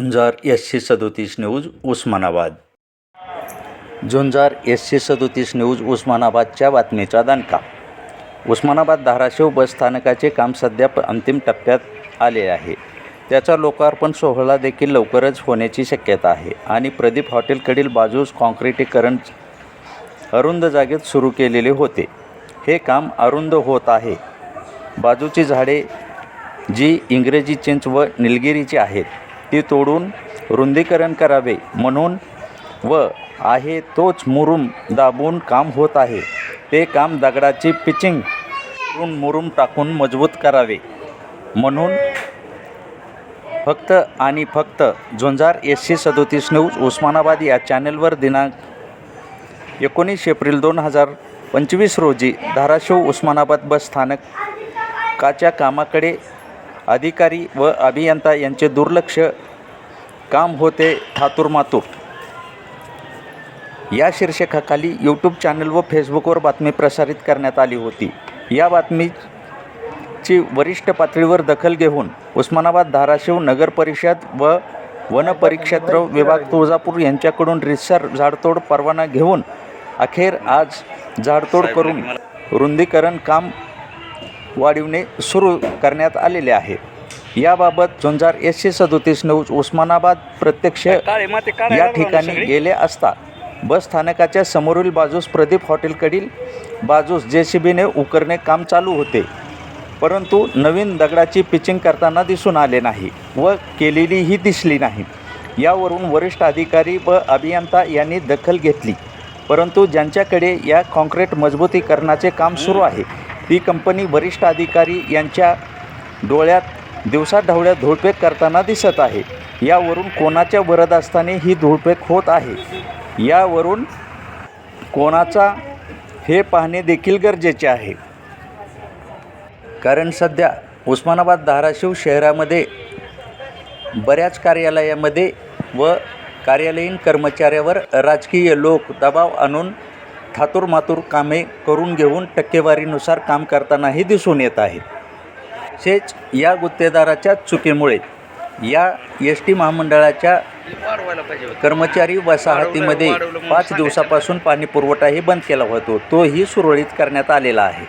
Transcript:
झुंजार एसशे सदोतीस न्यूज उस्मानाबाद. झुंजार एसशे सदोतीस न्यूज उस्मानाबादच्या बातमीचा दणका उस्मानाबाद धाराशिव बसस्थानकाचे काम सध्या अंतिम टप्प्यात आले आहे. त्याचा लोकार्पण सोहळा देखील लवकरच होण्याची शक्यता आहे आणि प्रदीप हॉटेलकडील बाजूस कॉन्क्रिटीकरण अरुंद जागेत सुरू केलेले होते. हे काम अरुंद होत आहे. बाजूची झाडे जी इंग्रजी चिंच व निलगिरीची आहेत ती तोडून रुंदीकरण करावे म्हणून व आहे तोच मुरुम दाबून काम होत आहे. ते काम दगडाची पिचिंग करून मुरुम टाकून मजबूत करावे. म्हणून फक्त आणि फक्त झुंजार एसशे सदोतीस न्यूज उस्मानाबाद या चॅनलवर दिनांक एकोणीस एप्रिल दोन हजार पंचवीस रोजी धाराशिव उस्मानाबाद बस स्थानकाच्या कामाकडे अधिकारी व अभियंता यांचे दुर्लक्ष काम होते थातुरमातूर. या शीर्षकाखाली यूट्यूब चॅनल व फेसबुकवर बातमी प्रसारित करण्यात आली होती. या बातमीची वरिष्ठ पातळीवर दखल घेऊन उस्मानाबाद धाराशिव नगर परिषद व वन परिक्षेत्र विभाग तुळजापूर यांच्याकडून रितसर झाडतोड परवाना घेऊन अखेर आज झाडतोड करून रुंदीकरण काम वाढविणे सुरू करण्यात आलेले आहे. याबाबत झुंजार एकशे सदोतीस न्यूज उस्मानाबाद प्रत्यक्ष या ठिकाणी गेले असता बस स्थानकाच्या समोरील बाजूस प्रदीप हॉटेलकडील बाजूस जे सी बीने उकरणे काम चालू होते. परंतु नवीन दगडाची पिचिंग करताना दिसून आले नाही व केलेलीही दिसली नाही. यावरून वरिष्ठ अधिकारी व अभियंता यांनी दखल घेतली. परंतु ज्यांच्याकडे या कॉन्क्रीट मजबूतीकरणाचे काम सुरू आहे ती कंपनी वरिष्ठ अधिकारी यांच्या डोळ्यात दिवसाढवळ्या धुळपेक करताना दिसत आहे. यावरून कोणाच्या वरदहस्ताने ही धुळपेक होत आहे? यावरून कोणाचा हे पाहणे देखील गरजेचे आहे. कारण सध्या उस्मानाबाद धाराशिव शहरामध्ये बऱ्याच कार्यालयामध्ये व कार्यालयीन कर्मचाऱ्यावर राजकीय लोक दबाव आणून थातूरमातूर कामे करून घेऊन टक्केवारीनुसार काम करतानाही दिसून येत आहे तसेच या गुत्तेदाराच्या चुकीमुळे या एस टी महामंडळाच्या कर्मचारी वसाहतीमध्ये पाच दिवसापासून पाणी पुरवठाही बंद केला होतो. तोही सुरळीत करण्यात आलेला आहे.